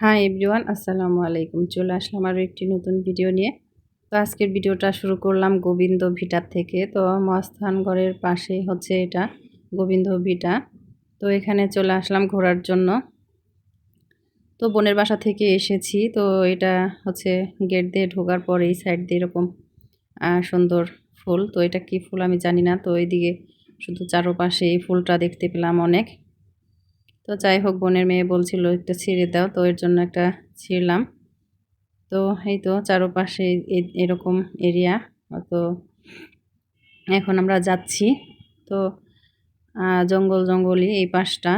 Hi everyone আসসালামু আলাইকুম। চলে আসলাম আরও একটি নতুন ভিডিও নিয়ে। তো আজকের ভিডিওটা শুরু করলাম গোবিন্দ ভিটার থেকে। তো মস্তানগড়ের পাশে হচ্ছে এটা, গোবিন্দ ভিটা। তো এখানে চলে আসলাম ঘোরার জন্য। তো বোনের বাসা থেকে এসেছি। তো এটা হচ্ছে গেট দিয়ে ঢোকার পরে এই সাইড দিয়ে এরকম সুন্দর ফুল। তো এটা কি ফুল আমি জানি না। তো এইদিকে শুধু চারোপাশে এই ফুলটা দেখতে পেলাম অনেক। তো যাই হোক, বোনের মেয়ে বলছিল একটা ছিঁড়ে দাও, তো এর জন্য একটা ছিঁড়লাম। তো এই তো চারোপাশে এরকম এরিয়া, তো এখন আমরা যাচ্ছি। তো জঙ্গল জঙ্গলই এই পাশটা।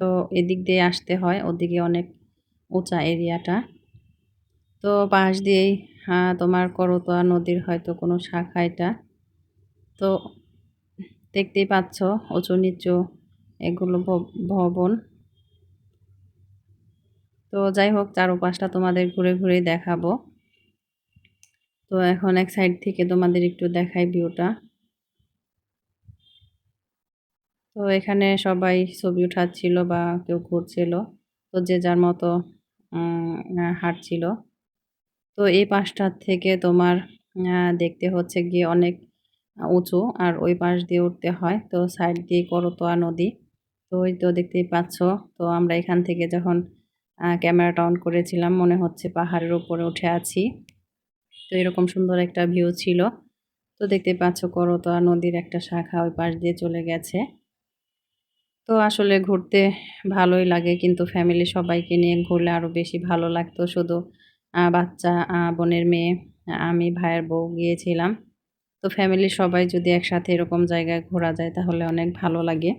তো এদিক দিয়ে আসতে হয়, ওদিকে অনেক উঁচা এরিয়াটা। তো পাশ দিয়েই হ্যাঁ তোমার করতোয়া নদীর হয়তো কোনো শাখা এটা। তো দেখতেই পাচ্ছ, উঁচু নিচু এগুলো ভবন। তো যাই হোক, চারোপাশটা তোমাদের ঘুরে ঘুরে দেখাবো। তো এখন এক সাইড থেকে তোমাদের একটু দেখাই ভিউটা তো এখানে সবাই ছবি উঠাচ্ছিল বা কেউ ঘুরছিল তো যে যার মতো হাঁটছিল। তো এই পাশটার থেকে তোমার দেখতে হচ্ছে গিয়ে অনেক উঁচু আর ওই পাশ দিয়ে উঠতে হয়। তো সাইড দিয়ে করতোয়া নদী। তো ওই তো দেখতেই পাচ্ছ। তো আমরা এখান থেকে যখন ক্যামেরাটা অন করেছিলাম, মনে হচ্ছে পাহাড়ের উপরে উঠে আছি। তো এরকম সুন্দর একটা ভিউ ছিল। তো দেখতে পাচ্ছ করতোয়া নদীর একটা শাখা ওই পাশ দিয়ে চলে গেছে। তো আসলে ঘুরতে ভালোই লাগে, কিন্তু ফ্যামিলি সবাইকে নিয়ে ঘুরলে আরও বেশি ভালো লাগতো। শুধু বাচ্চা বোনের মেয়ে আমি, ভাইয়ের বউ গিয়েছিলাম। তো ফ্যামিলির সবাই যদি একসাথে এরকম জায়গায় ঘোরা যায় তাহলে অনেক ভালো লাগে।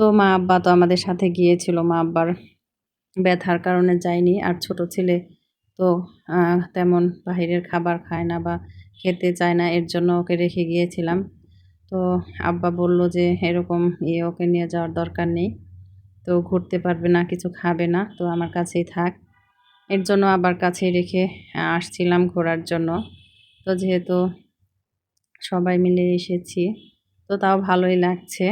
তো মা আব্বা তো আমাদের সাথে গিয়েছিল, মা আব্বার ব্যথার কারণে যায়নি। আর ছোট ছেলে তো তেমন বাহিরের খাবার খায় না বা খেতে চায় না, এর জন্য ওকে রেখে গিয়েছিলাম। তো আব্বা বলল যে, এরকম ইয়ে ওকে নিয়ে যাওয়ার দরকার নেই। তো ঘুরতে পারবে না, কিছু খাবে না, তো আমার কাছেই থাক। এর জন্য আবার কাছেই রেখে আসছিলাম ঘোরার জন্য। তো যেহেতু সবাই মিলে এসেছি, তো তাও ভালোই লাগছে।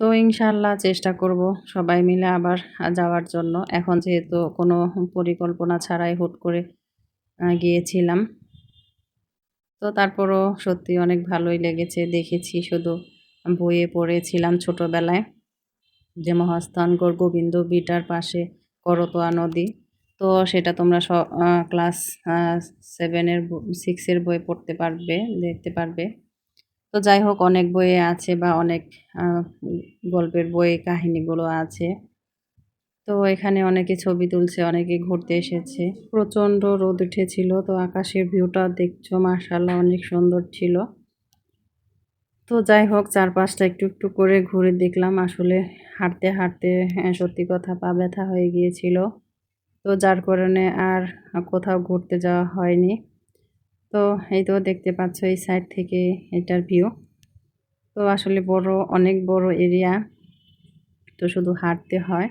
তো ইনশাল্লাহ চেষ্টা করব সবাই মিলে আবার যাওয়ার জন্য। এখন যেহেতু কোনো পরিকল্পনা ছাড়াই হুট করে গিয়েছিলাম। তো তারপরও সত্যি অনেক ভালোই লেগেছে। দেখেছি শুধু বইয়ে পড়েছিলাম ছোটোবেলায় যে মহাস্থানগড় গোবিন্দ বিটার পাশে করতোয়া নদী। তো সেটা তোমরা ক্লাস সেভেনের সিক্সের বই পড়তে পারবে, দেখতে পারবে। তো যাই হোক অনেক বইয়ে আছে বা অনেক গল্পের বই কাহিনীগুলো আছে। তো এখানে অনেকে ছবি তুলছে অনেকে ঘুরতে এসেছে। প্রচণ্ড রোদ উঠেছিল তো আকাশের ভিউটা দেখছ মার্শাল্লাহ অনেক সুন্দর ছিল। তো যাই হোক চারপাশটা একটু একটু করে ঘুরে দেখলাম আসলে হাঁটতে হাঁটতে হ্যাঁ, সত্যি কথা পা ব্যথা হয়ে গিয়েছিল। তো যার কারণে আর কোথাও ঘুরতে যাওয়া হয়নি। তো এই তো দেখতে পাচ্ছ এই সাইড থেকে এটার ভিউ তো আসলে বড়, অনেক বড় এরিয়া তো শুধু হাঁটতে হয়।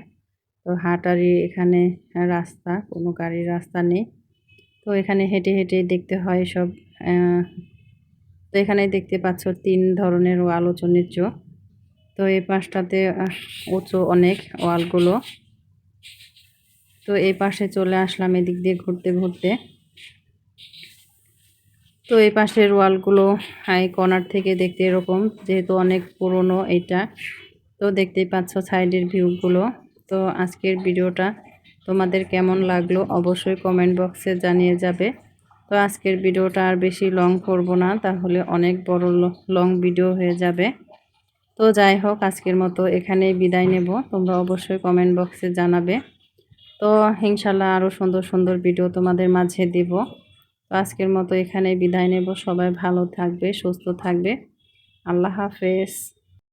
তো হাঁটারই এখানে রাস্তা, কোনো গাড়ির রাস্তা নেই। তো এখানে হেঁটে হেঁটে দেখতে হয় সব তো এখানে দেখতে পাচ্ছ তিন ধরনের ওয়াল আলোচনের চোখ তো এই পাশটাতে উঁচু অনেক ওয়ালগুলো। তো এই পাশে চলে আসলাম এদিক দিয়ে ঘুরতে ঘুরতে। তো এই পাশের ওয়ালগুলো হাই কর্নার থেকে দেখতে এরকম, যেহেতু অনেক পুরনো এটা। তো দেখতেই পাচ্ছ সাইডের ভিউগুলো তো আজকের ভিডিওটা তোমাদের কেমন লাগল অবশ্যই কমেন্ট বক্সে জানিয়ে যাবে। তো আজকের ভিডিওটা আর বেশি লং করব না, তাহলে অনেক বড় লং ভিডিও হয়ে যাবে। তো যাই হোক, আজকের মতো এখানেই বিদায় নেব। তোমরা অবশ্যই কমেন্ট বক্সে জানাবে। তো ইনশাল্লাহ আরও সুন্দর সুন্দর ভিডিও তোমাদের মাঝে দিব। তো আজকের মতো এখানে বিদায় নেব। সবাই ভালো থাকবে সুস্থ থাকবে। আল্লাহ হাফেজ।